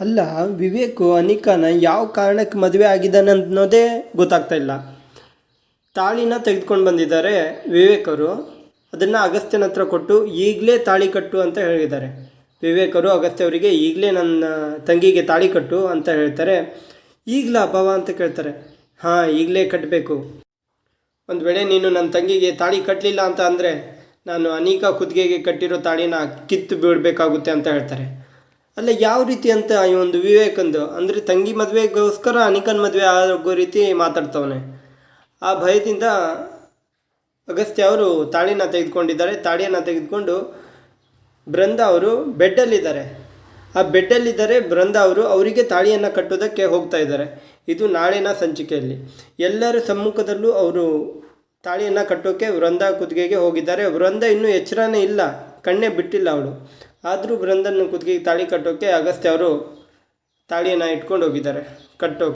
ಅಲ್ಲ, ವಿವೇಕು ಅನಿಕಾನ ಯಾವ ಕಾರಣಕ್ಕೆ ಮದುವೆ ಆಗಿದ್ದಾನೆ ಅನ್ನೋದೇ ಗೊತ್ತಾಗ್ತಾ ಇಲ್ಲ. ತಾಳಿನ ತೆಗೆದುಕೊಂಡು ಬಂದಿದ್ದಾರೆ ವಿವೇಕರು. ಅದನ್ನು ಅಗಸ್ತ್ಯನ ಹತ್ರ ಕೊಟ್ಟು ಈಗಲೇ ತಾಳಿ ಕಟ್ಟು ಅಂತ ಹೇಳಿದ್ದಾರೆ. ವಿವೇಕರು ಅಗಸ್ತ್ಯ ಅವರಿಗೆ ಈಗಲೇ ನನ್ನ ತಂಗಿಗೆ ತಾಳಿ ಕಟ್ಟು ಅಂತ ಹೇಳ್ತಾರೆ. ಈಗಲ ಅಭಾವ ಅಂತ ಕೇಳ್ತಾರೆ. ಹಾಂ, ಈಗಲೇ ಕಟ್ಟಬೇಕು ಒಂದು ವೇಳೆ ನೀನು ನನ್ನ ತಂಗಿಗೆ ತಾಳಿ ಕಟ್ಟಲಿಲ್ಲ ಅಂತ ಅಂದರೆ ನಾನು ಅನೇಕ ಕುತ್ತಿಗೆಗೆ ಕಟ್ಟಿರೋ ತಾಳಿನ ಕಿತ್ತು ಬಿಡಬೇಕಾಗುತ್ತೆ ಅಂತ ಹೇಳ್ತಾರೆ. ಅಲ್ಲ, ಯಾವ ರೀತಿ ಅಂತ ಈ ಒಂದು ವಿವೇಕಂದು? ಅಂದರೆ ತಂಗಿ ಮದುವೆಗೋಸ್ಕರ ಅನಿಕನ್ ಮದುವೆ ಆಗೋ ರೀತಿ ಮಾತಾಡ್ತವನೆ. ಆ ಭಯದಿಂದ ಅಗಸ್ತ್ಯ ಅವರು ತಾಳಿನ ತೆಗೆದುಕೊಂಡಿದ್ದಾರೆ. ತಾಳಿಯನ್ನು ತೆಗೆದುಕೊಂಡು ಬೃಂದ ಅವರು ಬೆಡ್ಡಲ್ಲಿದ್ದಾರೆ. ಆ ಬೆಡ್ಡಲ್ಲಿದ್ದಾರೆ ಬೃಂದ ಅವರು ಅವರಿಗೆ ತಾಳಿಯನ್ನು ಕಟ್ಟೋದಕ್ಕೆ ಹೋಗ್ತಾ ಇದ್ದಾರೆ. ಇದು ನಾಳಿನ ಸಂಚಿಕೆಯಲ್ಲಿ. ಎಲ್ಲರ ಸಮ್ಮುಖದಲ್ಲೂ ಅವರು ತಾಳಿಯನ್ನು ಕಟ್ಟೋಕ್ಕೆ ವೃಂದ ಕುದುಗೆಗೆ ಹೋಗಿದ್ದಾರೆ. ವೃಂದ ಇನ್ನೂ ಎಚ್ಚರನೇ ಇಲ್ಲ. ಕಣ್ಣೇ ಬಿಟ್ಟಿಲ್ಲ ಅವಳು. ಆದರೂ ಬೃಂದನ್ನು ಕುತ್ತಿಗೆಗೆ ತಾಳಿ ಕಟ್ಟೋಕ್ಕೆ ಅಗಸ್ತ್ಯ ಅವರು ತಾಳಿಯನ್ನು ಇಟ್ಕೊಂಡು ಹೋಗಿದ್ದಾರೆ. ಕಟ್ಟೋ